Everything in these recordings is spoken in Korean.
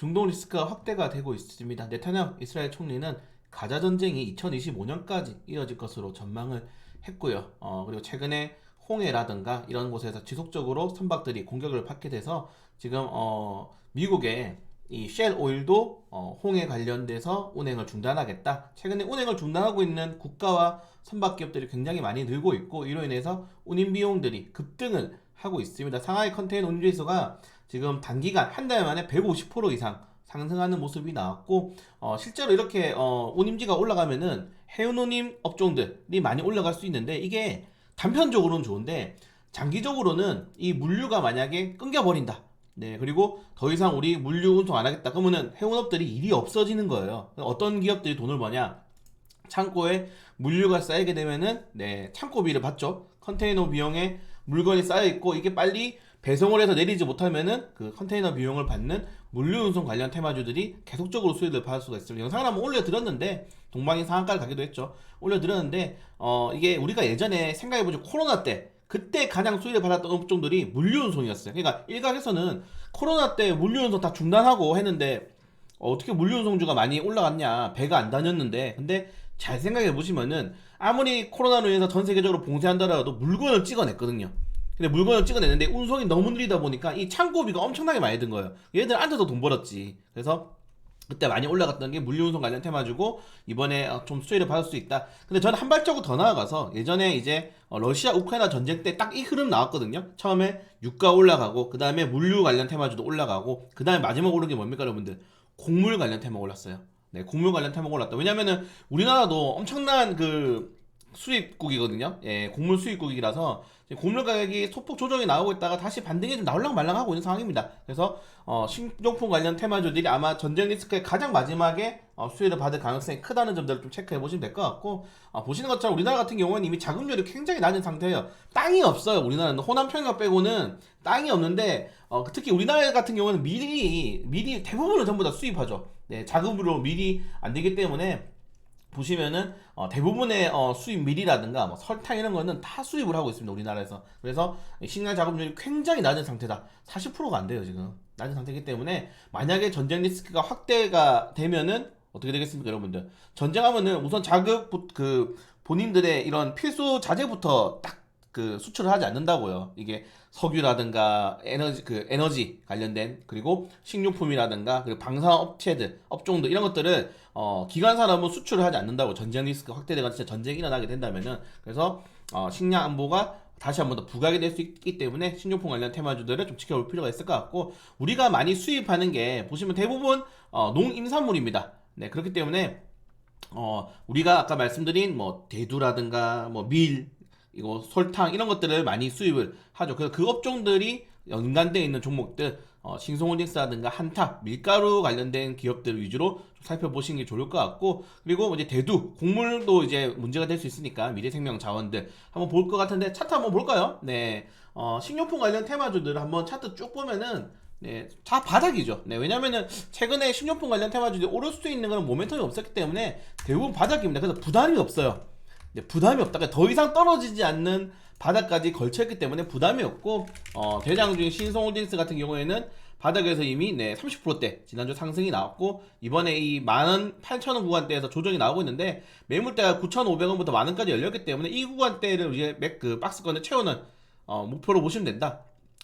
중동 리스크가 확대가 되고 있습니다. 네타냐후 이스라엘 총리는 가자 전쟁이 2025년까지 이어질 것으로 전망을 했고요. 어, 그리고 최근에 홍해라든가 이런 곳에서 지속적으로 선박들이 공격을 받게 돼서 지금 어, 미국의 이 쉘 오일도 어, 홍해 관련돼서 운행을 중단하겠다. 최근에 운행을 중단하고 있는 국가와 선박 기업들이 굉장히 많이 늘고 있고 이로 인해서 운임 비용들이 급등을 하고 있습니다. 상하이 컨테이너 운임 지수가 지금 단기간 한 달 만에 150% 이상 상승하는 모습이 나왔고 어, 실제로 이렇게 어, 운임지가 올라가면은 해운 운임 업종들이 많이 올라갈 수 있는데 이게 단편적으로는 좋은데 장기적으로는 이 물류가 만약에 끊겨버린다. 네, 그리고 더 이상 우리 물류 운송 안 하겠다. 그러면은 해운업들이 일이 없어지는 거예요. 어떤 기업들이 돈을 버냐? 창고에 물류가 쌓이게 되면은 네, 창고비를 받죠. 컨테이너 비용에 물건이 쌓여 있고 이게 빨리 배송을 해서 내리지 못하면은 그 컨테이너 비용을 받는 물류 운송 관련 테마주들이 계속적으로 수혜를 받을 수가 있습니다. 영상을 한번 올려드렸는데 동방이 상한가를 가기도 했죠. 올려드렸는데 어 이게 우리가 예전에 생각해보죠 코로나 때 그때 가장 수혜를 받았던 업종들이 물류 운송이었어요. 그러니까 일각에서는 코로나 때 물류 운송 다 중단하고 했는데 어, 떻게 물류 운송주가 많이 올라갔냐 배가 안 다녔는데 근데 잘 생각해 보시면은 아무리 코로나로 인해서 전 세계적으로 봉쇄한다라도 물건을 찍어냈거든요. 근데 물건을 찍어냈는데 운송이 너무 느리다 보니까 이 창고비가 엄청나게 많이 든 거예요. 얘들 앉아서 돈 벌었지. 그래서 그때 많이 올라갔던 게 물류운송 관련 테마주고 이번에 어, 좀 수혜를 받을 수 있다. 근데 저는 한 발자국 더 나아가서 예전에 이제 어, 러시아 우크라이나 전쟁 때 딱 이 흐름 나왔거든요. 처음에 유가 올라가고 그 다음에 물류 관련 테마주도 올라가고 그 다음에 마지막 오른 게 뭡니까 여러분들? 곡물 관련 테마 올랐어요. 네, 곡물 관련 테마가 올랐다. 왜냐면은 우리나라도 엄청난 그 수입국이거든요. 예, 곡물 수입국이라서 곡물 가격이 소폭 조정이 나오고 있다가 다시 반등이 좀 나올랑 말랑하고 있는 상황입니다. 그래서 어, 식료품 관련 테마주들이 아마 전쟁 리스크의 가장 마지막에 어, 수혜를 받을 가능성이 크다는 점들을 좀 체크해 보시면 될 것 같고 어, 보시는 것처럼 우리나라 같은 경우는 이미 자금률이 굉장히 낮은 상태예요. 땅이 없어요. 우리나라는 호남 평야 빼고는 땅이 없는데 어, 특히 우리나라 같은 경우는 미리 미리 대부분을 전부 다 수입하죠. 네, 자금으로 미리 안 되기 때문에 보시면은 어, 대부분의 어, 수입 밀이라든가 뭐 설탕 이런 거는 다 수입을 하고 있습니다 우리나라에서. 그래서 식량 자금률이 굉장히 낮은 상태다. 40%가 안 돼요 지금. 낮은 상태이기 때문에 만약에 전쟁 리스크가 확대가 되면은 어떻게 되겠습니까 여러분들? 전쟁하면은 우선 자급 부- 그 본인들의 이런 필수 자재부터 딱 그 수출을 하지 않는다고요. 이게 석유라든가 에너지 그 에너지 관련된 그리고 식료품이라든가 그리고 방산 업체들 업종들 이런 것들을 어 기관 산업은 수출을 하지 않는다고 전쟁 리스크 확대돼가 진짜 전쟁이 일어나게 된다면은 그래서 어 식량 안보가 다시 한번 더 부각이 될 수 있기 때문에 식료품 관련 테마주들을 좀 지켜볼 필요가 있을 것 같고 우리가 많이 수입하는 게 보시면 대부분 어 농임산물입니다. 네 그렇기 때문에 어 우리가 아까 말씀드린 뭐 대두라든가 뭐밀 이거 설탕 이런 것들을 많이 수입을 하죠. 그래서 그 업종들이 연관되어 있는 종목들 어, 싱송홀딩스라든가 한타 밀가루 관련된 기업들 위주로 좀 살펴보시는 게 좋을 것 같고 그리고 뭐 이제 대두 곡물도 이제 문제가 될 수 있으니까 미래생명 자원들 한번 볼 것 같은데 차트 한번 볼까요? 네, 어, 식료품 관련 테마주들 한번 차트 쭉 보면은 네, 다 바닥이죠. 네, 왜냐면은 최근에 식료품 관련 테마주들이 오를 수 있는 그런 모멘텀이 없었기 때문에 대부분 바닥입니다. 그래서 부담이 없어요. 네, 부담이 없다. 그러니까 더 이상 떨어지지 않는 바닥까지 걸쳐있기 때문에 부담이 없고 어, 대장 중인 신성홀딩스 같은 경우에는 바닥에서 이미 네, 30%대 지난주 상승이 나왔고 이번에 이 만원 8천원 구간대에서 조정이 나오고 있는데 매물대가 9,500원부터 만원까지 열렸기 때문에 이 구간대를 이제 맥그 박스권을 채우는 어, 목표로 보시면 된다.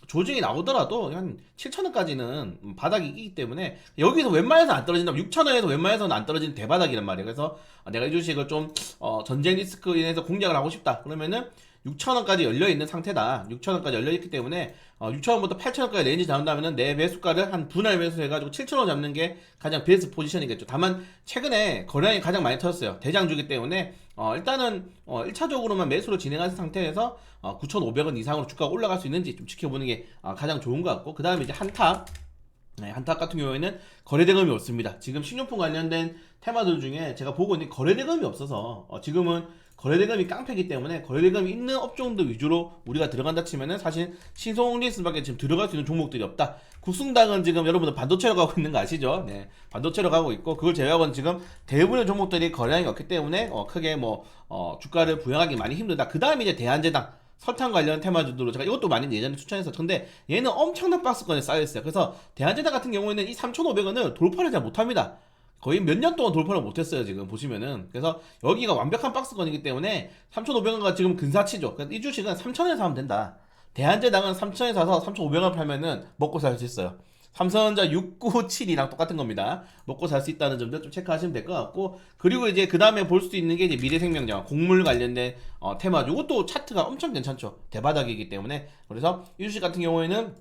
조정이 나오더라도 한 7,000원까지는 바닥이기 때문에 여기서 웬만해서 안 떨어진다면 6,000원에서 웬만해서는 안 떨어지는 대바닥이란 말이에요. 그래서 내가 이 주식을 좀 어, 전쟁 리스크로 인해서 공략을 하고 싶다. 그러면은 6,000원까지 열려 있는 상태다. 6,000원까지 열려 있기 때문에 어, 6,000원부터 8,000원까지 레인지 잡는다면은 내 매수가를 한 분할 매수해가지고 7,000원 잡는 게 가장 베스트 포지션이겠죠. 다만 최근에 거래량이 가장 많이 터졌어요. 대장주기 때문에 어, 일단은 어, 1차적으로만 매수로 진행한 상태에서 어, 9,500원 이상으로 주가가 올라갈 수 있는지 좀 지켜보는 게 어, 가장 좋은 것 같고 그 다음에 이제 한타 네, 한타 같은 경우에는 거래대금이 없습니다. 지금 식료품 관련된 테마들 중에 제가 보고 있는 거래대금이 없어서 어, 지금은 거래대금이 깡패기 때문에 거래대금이 있는 업종들 위주로 우리가 들어간다 치면은 사실 신성리스밖에 지금 들어갈 수 있는 종목들이 없다. 국승당은 지금 여러분들 반도체로 가고 있는 거 아시죠? 네, 반도체로 가고 있고 그걸 제외하고는 지금 대부분의 종목들이 거래량이 없기 때문에 어, 크게 뭐 어, 주가를 부양하기 많이 힘들다. 그 다음에 이제 대한제당 설탕 관련 테마주들로 제가 이것도 많이 예전에 추천했었 근데 얘는 엄청난 박스권에 쌓여있어요. 그래서 대한제다 같은 경우에는 이 3,500원을 돌파를 잘 못합니다. 거의 몇 년 동안 돌파를 못했어요 지금 보시면은. 그래서 여기가 완벽한 박스권이기 때문에 3,500원가 지금 근사치죠. 그래서 이 주식은 3,000원에 사면 된다. 대한제당은 3,000원에 사서 3,500원 팔면은 먹고 살 수 있어요. 삼성전자 697이랑 똑같은 겁니다. 먹고 살 수 있다는 점도 좀 체크하시면 될 것 같고 그리고 이제 그 다음에 볼 수 있는 게 이제 미래생명장 곡물 관련된 어, 테마주 이것도 차트가 엄청 괜찮죠. 대바닥이기 때문에. 그래서 이 주식 같은 경우에는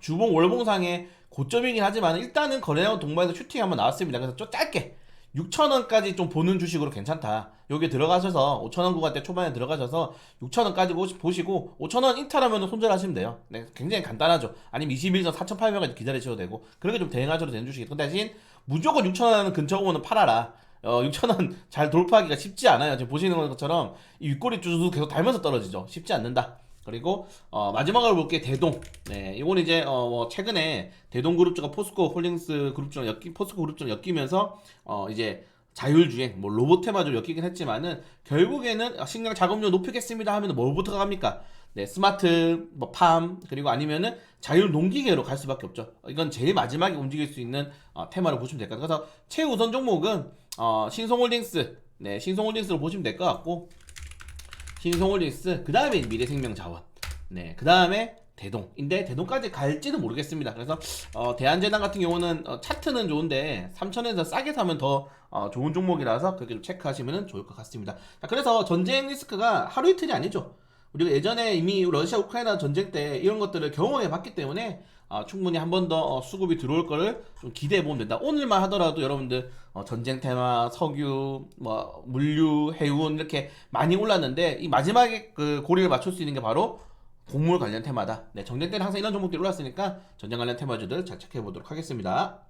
주봉 월봉상의 고점이긴 하지만 일단은 거래량 동반에서 슈팅이 한번 나왔습니다. 그래서 좀 짧게 6천원까지 좀 보는 주식으로 괜찮다. 여기 들어가셔서 5천원 구간대 초반에 들어가셔서 6천원까지 보시고 5천원 이탈하면 손절하시면 돼요. 네, 굉장히 간단하죠. 아니면 21선 4,800원까지 기다리셔도 되고 그렇게 좀 대응하셔도 되는 주식이. 그 대신 무조건 6천원 근처 오면 팔아라. 어, 6천원 잘 돌파하기가 쉽지 않아요. 지금 보시는 것처럼 이 윗꼬리 주도 계속 달면서 떨어지죠. 쉽지 않는다. 그리고 어, 마지막으로 볼게 대동. 네, 이건 이제 어, 뭐 최근에 대동 그룹주가 포스코 홀딩스 그룹주랑 엮이 포스코 그룹주랑 엮이면서 어, 이제 자율주행, 뭐 로봇 테마도 엮이긴 했지만은 결국에는 식량 작업료 높이겠습니다 하면 뭐부터 갑니까? 네, 스마트, 뭐 팜, 그리고 아니면은 자율 농기계로 갈 수밖에 없죠. 이건 제일 마지막에 움직일 수 있는 어, 테마로 보시면 될 것 같아요. 그래서 최우선 종목은 어, 신성홀딩스, 네, 신성홀딩스로 보시면 될 것 같고 신성홀딩스, 그 다음에 미래생명자원, 네, 그 다음에 대동인데 대동까지 갈지는 모르겠습니다. 그래서 어, 대한제당 같은 경우는 어, 차트는 좋은데 3천에서 싸게 사면 더 어, 좋은 종목이라서 그렇게 좀 체크하시면 좋을 것 같습니다. 자, 그래서 전쟁 리스크가 하루 이틀이 아니죠. 우리가 예전에 이미 러시아 우크라이나 전쟁 때 이런 것들을 경험해 봤기 때문에 어, 충분히 한 번 더 수급이 들어올 거를 좀 기대해 보면 된다. 오늘만 하더라도 여러분들 어, 전쟁 테마, 석유, 뭐 물류, 해운 이렇게 많이 올랐는데 이 마지막에 그 고리를 맞출 수 있는 게 바로 곡물 관련 테마다. 네, 정쟁 때는 항상 이런 종목들이 올랐으니까 전쟁 관련 테마주들 잘 체크해 보도록 하겠습니다.